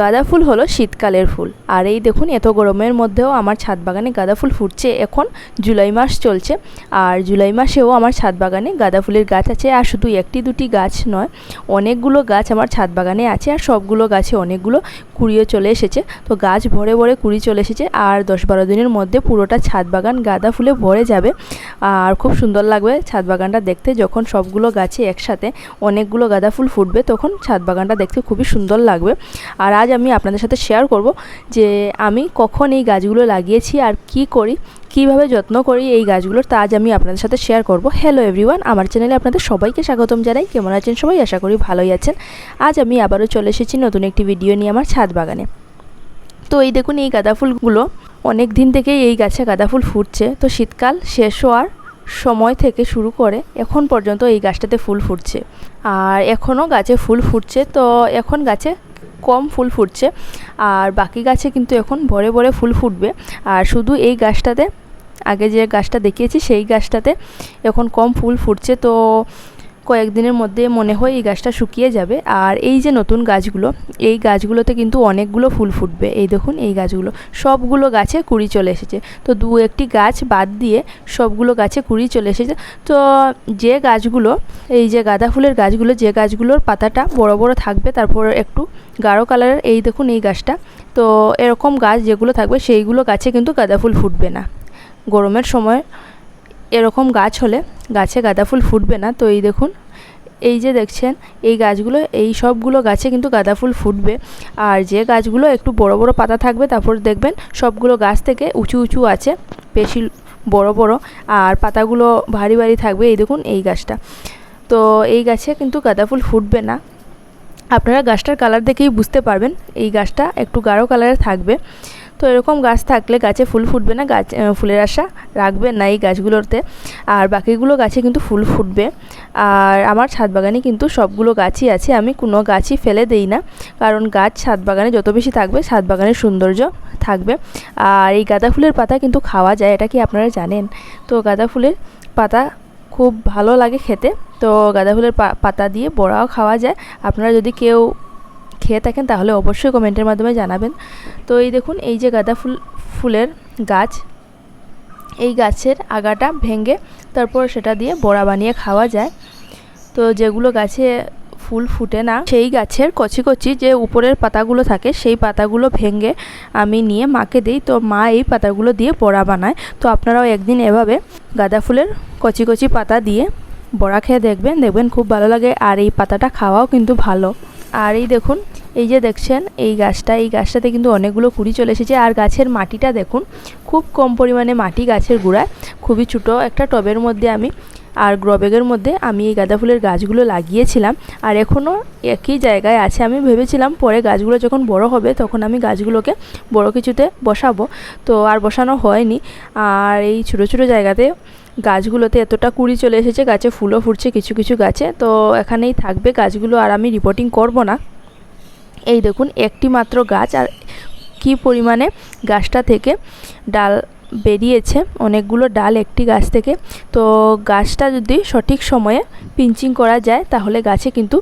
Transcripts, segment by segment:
গাঁদা ফুল হলো শীতকালের ফুল। আর এই দেখুন, এত গরমের মধ্যেও আমার ছাদ বাগানে গাঁদা ফুল ফুটছে। এখন জুলাই মাস চলছে, আর জুলাই মাসেও আমার ছাদ বাগানে গাঁদা ফুলের গাছ আছে। আর শুধু একটি দুটি গাছ নয়, অনেকগুলো গাছ আমার ছাদ বাগানে আছে, আর সবগুলো গাছে অনেকগুলো কুড়িয়ে চলে এসেছে। তো গাছ ভরে ভরে কুড়ি চলে এসেছে, আর দশ বারো দিনের মধ্যে পুরোটা ছাদ বাগান গাঁদা ফুলে ভরে যাবে। আর খুব সুন্দর লাগবে ছাদ বাগানটা দেখতে। যখন সবগুলো গাছে একসাথে অনেকগুলো গাঁদা ফুল ফুটবে, তখন ছাদ বাগানটা দেখতে খুবই সুন্দর লাগবে। আর আজ আমি আপনাদের সাথে শেয়ার করব যে আমি কখন এই গাছগুলো লাগিয়েছি আর কি করি, কীভাবে যত্ন করি এই গাছগুলোর। তা আজ আমি আপনাদের সাথে শেয়ার করব। হ্যালো এভরিওয়ান আমার চ্যানেলে আপনাদের সবাইকে স্বাগতম জানাই। কেমন আছেন সবাই? আশা করি ভালোই আছেন। আজ আমি আবারও চলে এসেছি নতুন একটি ভিডিও নিয়ে আমার ছাদ বাগানে। তো এই দেখুন এই গাঁদা ফুলগুলো অনেক দিন থেকেই এই গাছে গাঁদা ফুল ফুটছে। তো শীতকাল শেষ হওয়ার সময় থেকে শুরু করে এখন পর্যন্ত এই গাছটাতে ফুল ফুটছে। আর এখনও গাছে ফুল ফুটছে। তো এখন গাছে কম ফুল ফুটছে। আর বাকি গাছে কিন্তু এখন ভরে ভরে ফুল ফুটবে। আর শুধু এই গাছটাতে, আগে যে গাছটা দেখিয়েছি, সেই গাছটাতে এখন কম ফুল ফুটছে। তো কয়েকদিনের মধ্যে মনে হয় এই গাছটা শুকিয়ে যাবে। আর এই যে নতুন গাছগুলো, এই গাছগুলোতে কিন্তু অনেকগুলো ফুল ফুটবে। এই দেখুন, এই গাছগুলো। সবগুলো গাছে কুড়ি চলে এসেছে। তো দু একটি গাছ বাদ দিয়ে সবগুলো গাছে কুড়ি চলে এসেছে। তো যে গাছগুলো, এই যে গাঁদা ফুলের গাছগুলো, যে গাছগুলোর পাতাটা বড় বড় থাকবে, তারপর একটু গাঢ় কালারের, এই দেখুন, এই গাছটা। তো এরকম গাছ যেগুলো থাকবে, সেইগুলো গাছে কিন্তু গাঁদা ফুল ফুটবে না। গরমের সময় এরকম গাছ হলে গাছে গাঁদা ফুল ফুটবে না। তো এই দেখুন, এই যে দেখছেন, এই গাছগুলো, এই সবগুলো গাছে কিন্তু গাঁদা ফুল ফুটবে। আর যে গাছগুলো একটু বড় বড় পাতা থাকবে, তারপর দেখবেন সবগুলো গাছ থেকে উঁচু উঁচু আছে, বেশি বড় বড়, আর পাতাগুলো ভারী ভারী থাকবে। এই দেখুন, এই গাছটা। তো এই গাছে কিন্তু গাঁদা ফুল ফুটবে না। আপনারা গাছটার কালার দেখেই বুঝতে পারবেন, এই গাছটা একটু গাঢ় কালারের থাকবে। তো এরকম গাছ থাকলে গাছে ফুল ফুটবে না, গাছ ফুলের আশা রাখবে না এই গাছগুলোতে। আর বাকিগুলো গাছে কিন্তু ফুল ফুটবে। আর আমার ছাদ বাগানে কিন্তু সবগুলো গাছই আছে, আমি কোনো গাছই ফেলে দেই না। কারণ গাছ ছাদ বাগানে যত বেশি থাকবে, ছাদ বাগানের সৌন্দর্য থাকবে। আর এই গাঁদা ফুলের পাতা কিন্তু খাওয়া যায়, এটা কি আপনারা জানেন? তো গাঁদা ফুলের পাতা খুব ভালো লাগে খেতে। তো গাঁদা ফুলের পাতা দিয়ে বড়াও খাওয়া যায়। আপনারা যদি কেউ খেয়ে থাকেন, তাহলে অবশ্যই কমেন্টের মাধ্যমে জানাবেন। তো এই দেখুন, এই যে গাঁদা ফুল, ফুলের গাছ, এই গাছের আগাটা ভেঙে তারপর সেটা দিয়ে বড়া বানিয়ে খাওয়া যায়। তো যেগুলো গাছে ফুল ফুটে না, সেই গাছের কচি কচি যে উপরের পাতাগুলো থাকে, সেই পাতাগুলো ভেঙে আমি নিয়ে মাকে দিই। তো মা এই পাতাগুলো দিয়ে বড়া বানায়। তো আপনারাও একদিন এভাবে গাঁদা ফুলের কচি কচি পাতা দিয়ে বড়া খেয়ে দেখবেন দেখবেন খুব ভালো লাগে। আর এই পাতাটা খাওয়াও কিন্তু ভালো। আর এই দেখুন, এই যে দেখছেন, এই গাছটা, এই গাছটাতে কিন্তু অনেকগুলো কুড়ি চলে এসেছে। আর গাছের মাটিটা দেখুন, খুব কম পরিমাণে মাটি গাছের গোড়ায়, খুবই ছোটো একটা টবের মধ্যে আমি, আর গ্রবেগের মধ্যে আমি এই গাঁদা ফুলের গাছগুলো লাগিয়েছিলাম। আর এখনও একই জায়গায় আছে। আমি ভেবেছিলাম পরে গাছগুলো যখন বড় হবে, তখন আমি গাছগুলোকে বড় কিছুতে বসাবো। তো আর বসানো হয়নি। আর এই ছোটো ছোটো জায়গাতে গাছগুলোতে এতটা কুড়ি চলে এসেছে, গাছে ফুলও ফুটছে, কিছু কিছু গাছে। তো এখানেই থাকবে গাছগুলো আর আমি রিপোর্টিং করব না। এই দেখুন, একটি মাত্র গাছ আর কি পরিমাণে গাছটা থেকে ডাল বেরিয়েছে, অনেকগুলো ডাল একটি গাছ থেকে। তো গাছটা যদি সঠিক সময়ে পিঞ্চিং করা যায়, তাহলে গাছে কিন্তু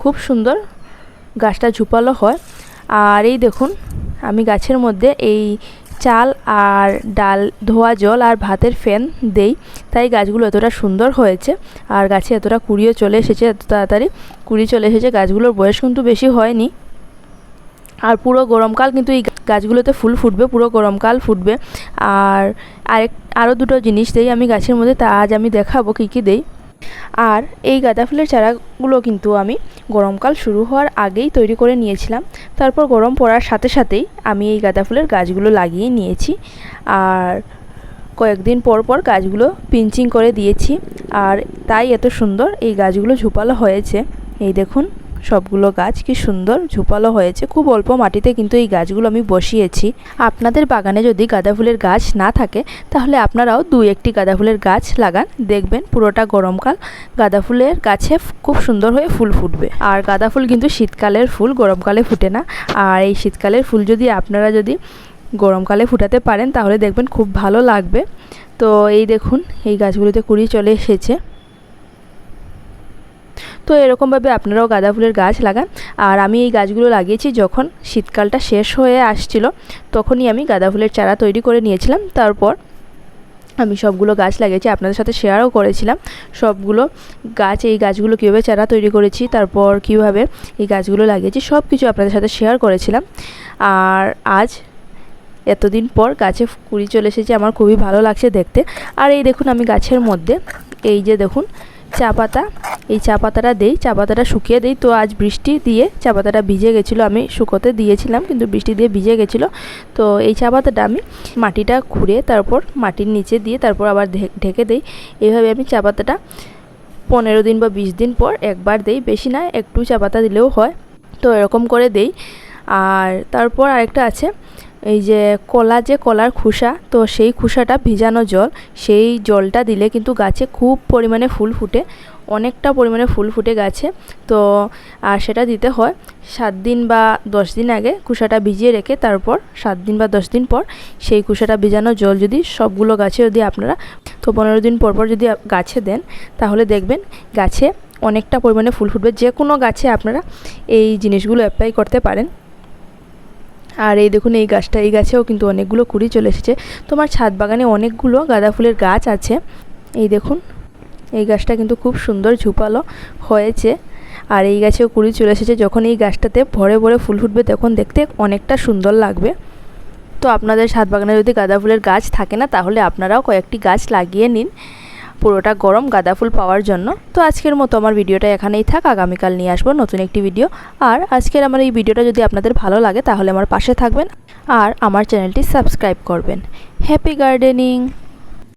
খুব সুন্দর গাছটা ঝুপালো হয়। আর এই দেখুন, আমি গাছের মধ্যে এই চাল আর ডাল, ধোয়া জল আর ভাতের ফ্যান দেই। তাই গাছগুলো এতটা সুন্দর হয়েছে আর গাছে এতটা কুড়িও চলে এসেছে এত তাড়াতাড়ি। কুড়ি চলে এসেছে, গাছগুলোর বয়স কিন্তু বেশি হয়নি। আর পুরো গরমকাল কিন্তু এই গাছগুলোতে ফুল ফুটবে, পুরো গরমকাল ফুটবে। আর আরেক, আরও দুটো জিনিস দেই আমি গাছের মধ্যে, তা আজ আমি দেখাবো কী কী দেই। আর এই গাঁদা ফুলের চারাগুলো কিন্তু আমি গরমকাল শুরু হওয়ার আগেই তৈরি করে নিয়েছিলাম। তারপর গরম পড়ার সাথে সাথেই আমি এই গাঁদা ফুলের গাছগুলো লাগিয়ে নিয়েছি। আর কয়েকদিন পর পর গাছগুলো পিঞ্চিং করে দিয়েছি। আর তাই এত সুন্দর এই গাছগুলো ঝুপালো হয়েছে। এই দেখুন। সবগুলো গাছ কি সুন্দর, ঝুপালো হয়েছে। খুব অল্প মাটিতে কিন্তু এই গাছগুলো আমি বসিয়েছি। আপনাদের বাগানে যদি গাঁদা ফুলের গাছ না থাকে, তাহলে আপনারাও দু একটি গাঁদা ফুলের গাছ লাগান। দেখবেন পুরোটা গরমকাল, গাঁদা ফুলের গাছে খুব সুন্দর হয়ে ফুল ফুটবে। আর গাঁদা ফুল কিন্তু শীতকালের ফুল, গরমকালে ফুটে না। আর এই শীতকালের ফুল যদি আপনারা যদি গরমকালে ফুটাতে পারেন, তাহলে দেখবেন খুব ভালো লাগবে। তো এই দেখুন, এই গাছগুলোতে কুড়ি চলে এসেছে। তো এরকমভাবে আপনারাও গাঁদা ফুলের গাছ লাগান। আর আমি এই গাছগুলো লাগিয়েছি যখন শীতকালটা শেষ হয়ে আসছিল, তখনই আমি গাঁদা ফুলের চারা তৈরি করে নিয়েছিলাম। তারপর আমি সবগুলো গাছ লাগিয়েছি, আপনাদের সাথে শেয়ারও করেছিলাম। সবগুলো গাছ, এই গাছগুলো কীভাবে চারা তৈরি করেছি, তারপর কীভাবে এই গাছগুলো লাগিয়েছি সব কিছু আপনাদের সাথে শেয়ার করেছিলাম। আর আজ এতদিন পর গাছে কুড়ি চলে এসেছে, আমার খুবই ভালো লাগছে দেখতে। আর এই দেখুন আমি গাছের মধ্যে, এই যে দেখুন চা পাতা। এই চা পাতাটা দেই, চা পাতাটা শুকিয়ে দিই। তো আজ বৃষ্টি দিয়ে চা পাতাটা ভিজে গেছিল। আমি শুকোতে দিয়েছিলাম, কিন্তু বৃষ্টি দিয়ে ভিজে গেছিল। তো এই চা পাতাটা আমি মাটিটা খুঁড়ে তারপর মাটির নিচে দিয়ে তারপর আবার ঢেকে দিই। এইভাবে আমি চা পাতাটা পনেরো দিন বা বিশ দিন পর একবার দেই। বেশি না, একটু চা পাতা দিলেও হয়। তো এরকম করে দেই। আর তারপর আরেকটা আছে এই যে কলা যে কলার খোসা, তো সেই খোসাটা ভিজানো জল, সেই জলটা দিলে কিন্তু গাছে খুব পরিমাণে ফুল ফুটে, অনেকটা পরিমাণে ফুল ফুটে গাছে। তো, আর সেটা দিতে হয় সাত দিন বা দশ দিন আগে কুসাটা ভিজিয়ে রেখে তারপর সাত দিন বা দশ দিন পর সেই কুসাটা ভিজানো জল যদি সবগুলো গাছে যদি আপনারা, তো পনেরো দিন পর পর যদি গাছে দেন, তাহলে দেখবেন গাছে অনেকটা পরিমাণে ফুল ফুটবে। যে কোনো গাছে আপনারা এই জিনিসগুলো অ্যাপ্লাই করতে পারেন। আর এই দেখুন, এই গাছটা, এই গাছেও কিন্তু অনেকগুলো কুড়ি চলে এসেছে। তোমার ছাদ বাগানে অনেকগুলো গাঁদা ফুলের গাছ আছে। এই দেখুন, এই গাছটা কিন্তু খুব সুন্দর ঝুপালো হয়েছে। আর এই গাছেও কুড়ি চলে এসেছে। যখন এই গাছটাতে ভরে ভরে ফুল ফুটবে, তখন দেখতে অনেকটা সুন্দর লাগবে। তো আপনাদের ছাদ বাগানে যদি গাঁদা ফুলের গাছ থাকে না, তাহলে আপনারাও কয়েকটি গাছ লাগিয়ে নিন। পুরোটা গরম গাঁদা ফুল পাওয়ার জন্য। তো আজকের মতো আমার ভিডিওটা এখানেই থাক। আগামীকাল নিয়ে আসব নতুন একটি ভিডিও। আর আজকের আমার এই ভিডিওটা যদি আপনাদের ভালো লাগে, তাহলে আমার পাশে থাকবেন। আর আমার চ্যানেলটি সাবস্ক্রাইব করবেন। Happy gardening!